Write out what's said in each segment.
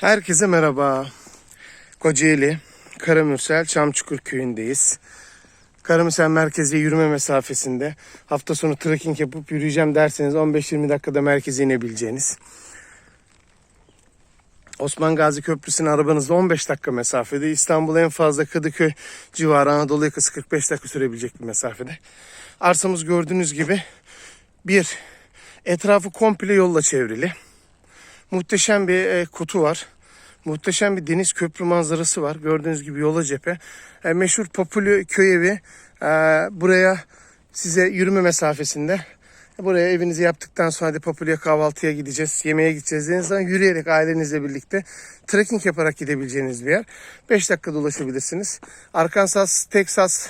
Herkese merhaba. Kocaeli, Karamürsel, Çamçukur köyündeyiz. Karamürsel merkeze yürüme mesafesinde. Hafta sonu trekking yapıp yürüyeceğim derseniz 15-20 dakikada merkeze inebileceğiniz. Osman Gazi Köprüsü'ne arabanızda 15 dakika mesafede. İstanbul'a en fazla Kadıköy civarı Anadolu yakası 45 dakika sürebilecek bir mesafede. Arsamız gördüğünüz gibi bir etrafı komple yolla çevrili. Muhteşem bir e, kutu var. Muhteşem bir deniz köprü manzarası var. Gördüğünüz gibi yola cephe. E, meşhur Papulü köy evi. e, buraya size yürüme mesafesinde. Buraya evinizi yaptıktan sonra hadi Papulü'ye kahvaltıya gideceğiz, yemeğe gideceğiz dediğiniz zaman yürüyerek ailenizle birlikte trekking yaparak gidebileceğiniz bir yer. 5 dakikada ulaşabilirsiniz. Arkansas, Texas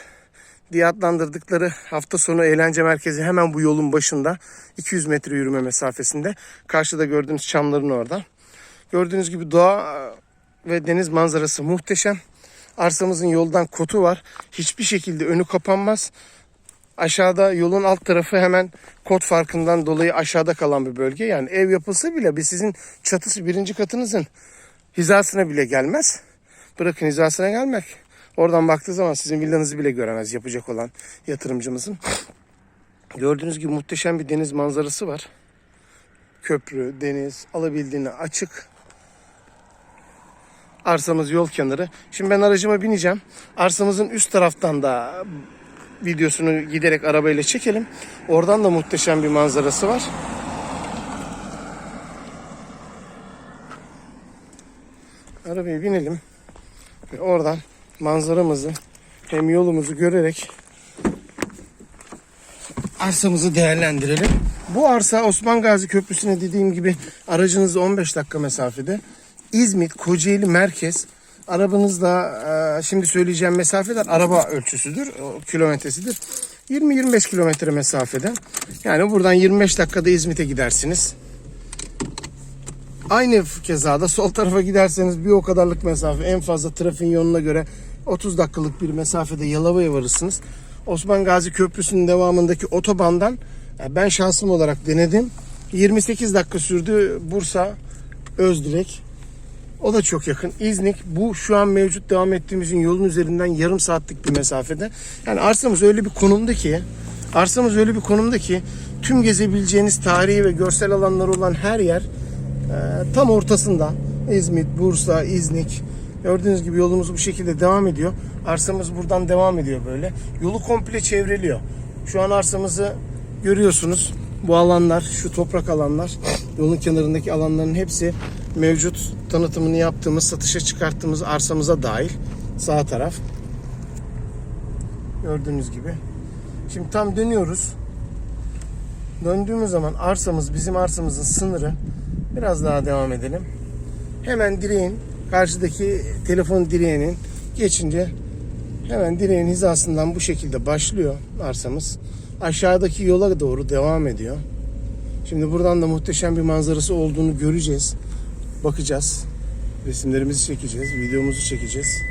diye adlandırdıkları hafta sonu eğlence merkezi hemen bu yolun başında. 200 metre yürüme mesafesinde. Karşıda gördüğünüz çamların orada. Gördüğünüz gibi doğa e, ve deniz manzarası muhteşem. Arsamızın yoldan kotu var. Hiçbir şekilde önü kapanmaz. Aşağıda yolun alt tarafı hemen kot farkından dolayı aşağıda kalan bir bölge. Yani ev yapılsa bile bir sizin çatısı birinci katınızın hizasına bile gelmez. Bırakın hizasına gelmek. Oradan baktığı zaman sizin villanızı bile göremez yapacak olan yatırımcımızın. Gördüğünüz gibi muhteşem bir deniz manzarası var. Köprü, deniz alabildiğine açık. Arsamız yol kenarı. Şimdi ben aracıma bineceğim. Arsamızın üst taraftan da videosunu giderek arabayla çekelim. Oradan da muhteşem bir manzarası var. Arabaya binelim. Ve oradan manzaramızı hem yolumuzu görerek arsamızı değerlendirelim. Bu arsa Osman Gazi Köprüsü'ne dediğim gibi aracınız 15 dakika mesafede. İzmit, Kocaeli merkez. Arabanızda e, şimdi söyleyeceğim mesafeler araba ölçüsüdür, kilometresidir. 20-25 kilometre mesafede. Yani buradan 25 dakikada İzmit'e gidersiniz. Aynı kezada sol tarafa giderseniz bir o kadarlık mesafe en fazla trafiğin yönüne göre 30 dakikalık bir mesafede Yalova'ya varırsınız. Osman Gazi Köprüsü'nün devamındaki otobandan yani ben şahsım olarak denedim. 28 dakika sürdü Bursa Özdirek. O da çok yakın. İznik bu şu an mevcut devam ettiğimizin yolun üzerinden yarım saatlik bir mesafede. Yani arsamız öyle bir konumda ki arsamız öyle bir konumda ki tüm gezebileceğiniz tarihi ve görsel alanları olan her yer ee, tam ortasında İzmit, Bursa, İznik gördüğünüz gibi yolumuz bu şekilde devam ediyor. Arsamız buradan devam ediyor böyle. Yolu komple çevreliyor. Şu an arsamızı görüyorsunuz. Bu alanlar, şu toprak alanlar, yolun kenarındaki alanların hepsi mevcut tanıtımını yaptığımız, satışa çıkarttığımız arsamıza dahil. Sağ taraf. Gördüğünüz gibi. Şimdi tam dönüyoruz. Döndüğümüz zaman arsamız, bizim arsamızın sınırı Biraz daha devam edelim. Hemen direğin karşıdaki telefon direğinin geçince hemen direğin hizasından bu şekilde başlıyor arsamız. Aşağıdaki yola doğru devam ediyor. Şimdi buradan da muhteşem bir manzarası olduğunu göreceğiz. Bakacağız. Resimlerimizi çekeceğiz, videomuzu çekeceğiz.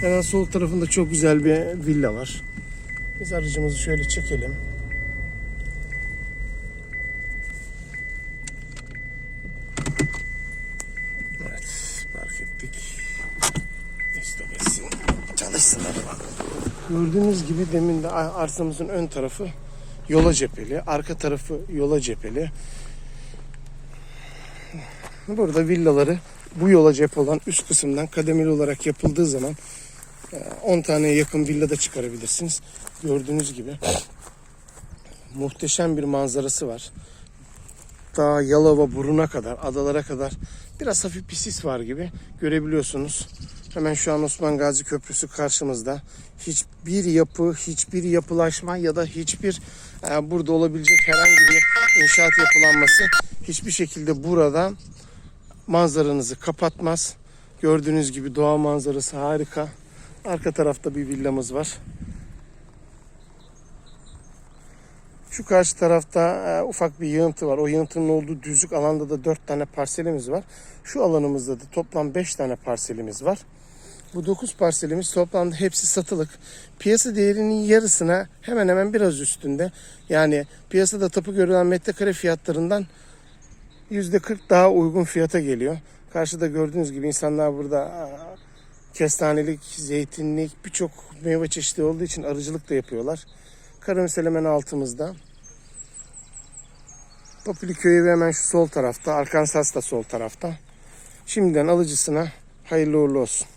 Hemen sol tarafında çok güzel bir villa var. Biz aracımızı şöyle çekelim. Çalışsın araba. Gördüğünüz gibi demin de arsamızın ön tarafı yola cepheli, arka tarafı yola cepheli. Burada villaları bu yola cephe olan üst kısımdan kademeli olarak yapıldığı zaman 10 taneye yakın villa da çıkarabilirsiniz. Gördüğünüz gibi muhteşem bir manzarası var. Ta Yalova buruna kadar, adalara kadar biraz hafif bir sis var gibi görebiliyorsunuz. Hemen şu an Osman Gazi Köprüsü karşımızda. Hiçbir yapı, hiçbir yapılaşma ya da hiçbir e, burada olabilecek herhangi bir inşaat yapılanması hiçbir şekilde burada manzaranızı kapatmaz. Gördüğünüz gibi doğa manzarası harika. Arka tarafta bir villamız var. Şu karşı tarafta e, ufak bir yığıntı var. O yığıntının olduğu düzlük alanda da 4 tane parselimiz var. Şu alanımızda da toplam 5 tane parselimiz var. Bu 9 parselimiz toplamda hepsi satılık. Piyasa değerinin yarısına hemen hemen biraz üstünde. Yani piyasada tapu görülen metrekare fiyatlarından %40 daha uygun fiyata geliyor. Karşıda gördüğünüz gibi insanlar burada kestanelik, zeytinlik birçok meyve çeşidi olduğu için arıcılık da yapıyorlar. Karamüsel hemen altımızda. Papili köyü hemen şu sol tarafta. Arkansas da sol tarafta. Şimdiden alıcısına hayırlı uğurlu olsun.